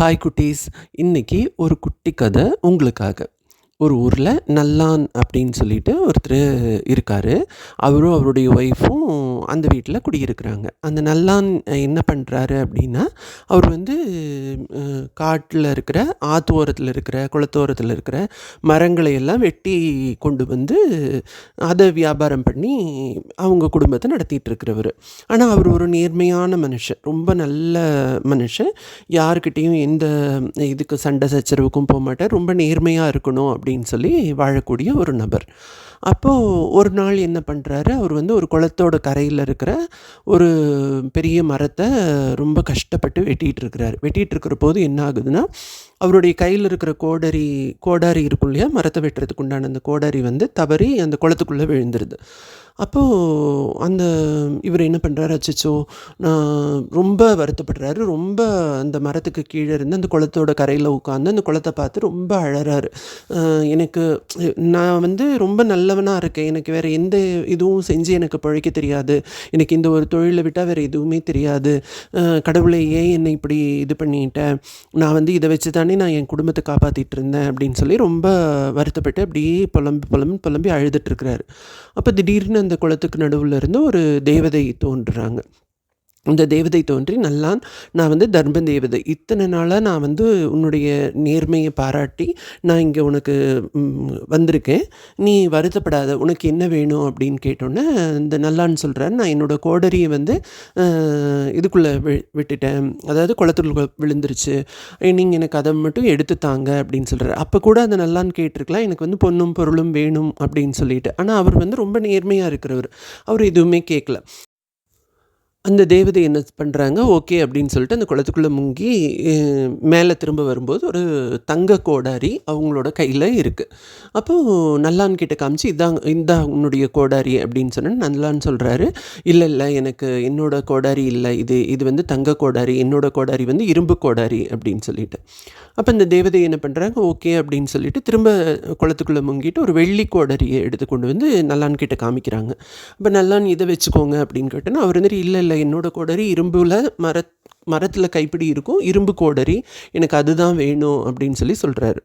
Hi குட்டீஸ். இன்னைக்கு ஒரு குட்டி கதை உங்களுக்காக. ஒரு ஊரில் நல்லான் அப்படின்னு சொல்லிட்டு ஒருத்தர் இருக்கார். அவரும் அவருடைய ஒய்ஃபும் அந்த வீட்டில் குடியிருக்கிறாங்க. அந்த நல்லான் என்ன பண்ணுறாரு அப்படின்னா அவர் வந்து காட்டில் இருக்கிற ஆத்தோரத்தில் இருக்கிற குளத்தோரத்தில் இருக்கிற மரங்களை எல்லாம் வெட்டி கொண்டு வந்து அதை வியாபாரம் பண்ணி அவங்க குடும்பத்தை நடத்திட்டு இருக்கிறவர் ஆனால் அவர் ஒரு நேர்மையான மனுஷன். ரொம்ப நல்ல மனுஷன். யாருக்கிட்டேயும் எந்த இதுக்கு சண்டை சச்சரவுக்கும் போக மாட்டார் ரொம்ப நேர்மையாக இருக்கணும் அப்படின்னு சொல்லி வாழக்கூடிய ஒரு நபர். அப்போது ஒரு நாள் என்ன பண்ணுறாரு அவர் வந்து ஒரு குளத்தோட கரையில் இருக்கிற ஒரு பெரிய மரத்தை ரொம்ப கஷ்டப்பட்டு வெட்டிகிட்டு இருக்கிறார். வெட்டிகிட்டு இருக்கிற போது என்ன ஆகுதுன்னா அவருடைய கையில் இருக்கிற கோடரி கோடாரி இருக்கும் இல்லையா? மரத்தை வெட்டுறதுக்கு உண்டான அந்த கோடாரி வந்து தவறி அந்த குளத்துக்குள்ளே விழுந்துருது. அப்போது அந்த இவர் என்ன பண்ணுறாரு அச்சச்சோ நான் ரொம்ப வருத்தப்படுறாரு. ரொம்ப அந்த மரத்துக்கு கீழே இருந்து அந்த குளத்தோட கரையில் உட்காந்து அந்த குளத்தை பார்த்து ரொம்ப அழறாரு. எனக்கு நான் வந்து ரொம்ப நல்லவனாக இருக்கேன். எனக்கு வேறு எந்த இதுவும் செஞ்சு எனக்கு பழைக்க தெரியாது. எனக்கு இந்த ஒரு தொழிலை விட்டால் வேறு எதுவுமே தெரியாது. கடவுளை ஏன் என்னை இப்படி இது பண்ணிட்டேன் நான் வந்து இதை வச்சு தானே நான் என் குடும்பத்தை காப்பாற்றிட்டு இருந்தேன் அப்படின்னு சொல்லி ரொம்ப வருத்தப்பட்டு அப்படியே புலம்பி புலம்பி புலம்பி அழுதுட்டுருக்கிறாரு அப்போ திடீர்னு அந்த குளத்துக்கு நடுவில் இருந்து ஒரு தேவதை தோன்றுறாங்க. இந்த தேவதை தோன்றி நல்லா நான் வந்து தர்ம தேவதை. இத்தனை நாளாக நான் வந்து உன்னுடைய நேர்மையை பாராட்டி நான் இங்கே உனக்கு வந்திருக்கேன். நீ வருத்தப்படாத உனக்கு என்ன வேணும் அப்படின்னு கேட்டோன்னே இந்த நல்லான்னு சொல்கிறேன் நான் என்னோடய கோடரியை வந்து இதுக்குள்ளே வி விட்டுட்டேன். அதாவது குளத்துக்குள்ள விழுந்துருச்சு. நீங்கள் எனக்கு அதை மட்டும் எடுத்து தாங்க அப்படின்னு சொல்கிறார் அப்போ கூட அந்த நல்லான்னு கேட்டிருக்கலாம். எனக்கு வந்து பொண்ணும் பொருளும் வேணும் அப்படின்னு சொல்லிட்டு. ஆனால் அவர் வந்து ரொம்ப நேர்மையாக இருக்கிறவர். அவர் எதுவுமே கேட்கல அந்த தேவதை என்ன பண்ணுறாங்க ஓகே அப்படின்னு சொல்லிட்டு அந்த குளத்துக்குள்ளே முங்கி மேலே திரும்ப வரும்போது ஒரு தங்க கோடாரி அவங்களோட கையில் இருக்குது அப்போது நல்லான் கிட்ட காமிச்சு இதான் இந்த உன்னுடைய கோடாரி அப்படின்னு சொன்னால் நல்லான்னு சொல்கிறாரு இல்லை இல்லை எனக்கு என்னோட கோடாரி இல்லை. இது இது வந்து தங்க கோடாரி. என்னோட கோடாரி வந்து இரும்பு கோடாரி அப்படின்னு சொல்லிட்டு. அப்போ இந்த தேவதை என்ன பண்ணுறாங்க ஓகே அப்படின்னு சொல்லிட்டு திரும்ப குளத்துக்குள்ளே முங்கிட்டு ஒரு வெள்ளி கோடாரியை எடுத்து கொண்டு வந்து நல்லான் கிட்ட காமிக்கிறாங்க. அப்போ நல்லான் இதை வச்சுக்கோங்க அப்படின்னு கேட்டோன்னா அவர் வந்துட்டு இல்லை இல்லை என்னோடய கோடரி இரும்பில் மர மரத்தில் கைப்பிடி இருக்கும் இரும்பு கோடரி. எனக்கு அதுதான் வேணும் அப்படின்னு சொல்லி சொல்கிறாரு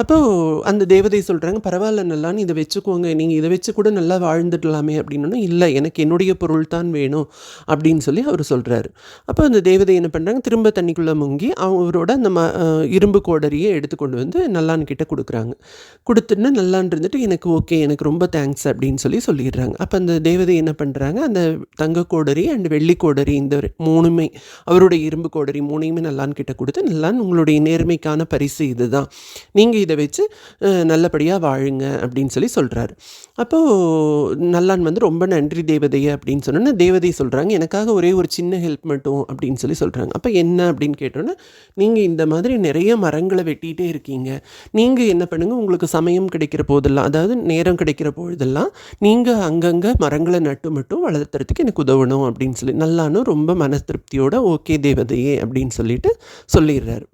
அப்போது அந்த தேவதை சொல்கிறாங்க பரவாயில்ல நல்லான்னு இதை வச்சுக்கோங்க. நீங்கள் இதை வச்சு கூட நல்லா வாழ்ந்துடலாமே அப்படின்னா இல்லை எனக்கு என்னுடைய பொருள் தான் வேணும் அப்படின்னு சொல்லி அவர் சொல்கிறாரு அப்போ அந்த தேவதை என்ன பண்ணுறாங்க திரும்ப தண்ணிக்குள்ளே முங்கி அவரோட அந்த ம இரும்பு கோடரியை எடுத்து கொண்டு வந்து நல்லான் கிட்ட கொடுக்குறாங்க. கொடுத்துட்டு நல்லான் இருந்துட்டு எனக்கு ஓகே எனக்கு ரொம்ப தேங்க்ஸ் அப்படின்னு சொல்லி சொல்லிடுறாங்க. அப்போ அந்த தேவதை என்ன பண்ணுறாங்க அந்த தங்க கோடரி அண்ட் வெள்ளி கோடரி இந்த மூணுமே அவருடைய இரும்பு கோடரி மூணையுமே நல்லான் கிட்ட கொடுத்து நல்லான் உங்களுடைய நேர்மைக்கான பரிசு இதுதான் நீங்கள் இதை வச்சு நல்லபடியாக வாழுங்க அப்படின்னு சொல்லி சொல்கிறாரு அப்போது நல்லான் வந்து ரொம்ப நன்றி தேவதையை அப்படின்னு சொன்னோன்னா தேவதை சொல்கிறாங்க எனக்காக ஒரே ஒரு சின்ன ஹெல்ப் மட்டும் அப்படின்னு சொல்லி சொல்கிறாங்க அப்போ என்ன அப்படின்னு கேட்டோன்னா நீங்கள் இந்த மாதிரி நிறைய மரங்களை வெட்டிகிட்டே இருக்கீங்க. நீங்கள் என்ன பண்ணுங்கள் உங்களுக்கு சமயம் கிடைக்கிற போதெல்லாம் அதாவது நேரம் கிடைக்கிற பொழுதெல்லாம் நீங்கள் அங்கங்கே மரங்களை நட்டு மட்டும் வளர்த்துறதுக்கு எனக்கு உதவணும் அப்படின்னு சொல்லி நல்லானும் ரொம்ப மன திருப்தியோட ஓகே தேவதையே அப்படின்னு சொல்லிட்டு சொல்லிடுறாரு.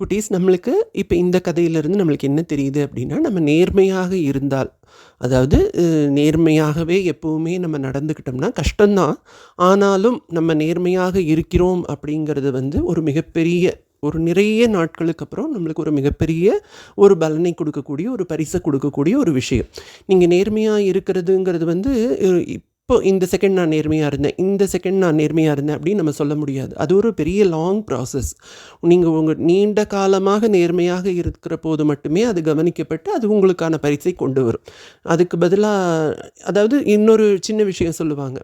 குட்டீஸ் நம்மளுக்கு இப்போ இந்த கதையிலேருந்து நம்மளுக்கு என்ன தெரியுது அப்படின்னா நம்ம நேர்மையாக இருந்தால் அதாவது நேர்மையாகவே எப்போவுமே நம்ம நடந்துக்கிட்டோம்னா கஷ்டம்தான். ஆனாலும் நம்ம நேர்மையாக இருக்கிறோம் அப்படிங்கிறது வந்து ஒரு மிகப்பெரிய ஒரு நிறைய நாட்களுக்கு அப்புறம் நம்மளுக்கு ஒரு மிகப்பெரிய ஒரு பலனை கொடுக்கக்கூடிய ஒரு பரிசை கொடுக்கக்கூடிய ஒரு விஷயம். நீங்கள் நேர்மையாக இருக்கிறதுங்கிறது வந்து இப்போ இந்த செகண்ட் நான் நேர்மையாக இருந்தேன் இந்த செகண்ட் நான் நேர்மையாக இருந்தேன் அப்படின்னு நம்ம சொல்ல முடியாது. அது ஒரு பெரிய லாங் ப்ராசஸ் நீங்கள் உங்கள் நீண்ட காலமாக நேர்மையாக இருக்கிற போது மட்டுமே அது கவனிக்கப்பட்டு அது உங்களுக்கான பரிசை கொண்டு வரும். அதுக்கு பதிலாக அதாவது இன்னொரு சின்ன விஷயம் சொல்லுவாங்க.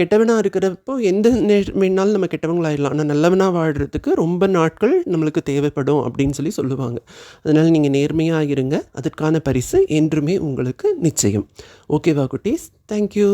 கெட்டவனாக இருக்கிறப்போ எந்த நேர்மைனாலும் நம்ம கெட்டவங்களாயிடலாம். ஆனால் நல்லவனாக வாழ்கிறதுக்கு ரொம்ப நாட்கள் நம்மளுக்கு தேவைப்படும் அப்படின்னு சொல்லி சொல்லுவாங்க. அதனால் நீங்கள் நேர்மையாக இருங்க. அதற்கான பரிசு என்றுமே உங்களுக்கு நிச்சயம். ஓகேவா குட்டீஸ்? தேங்க்யூ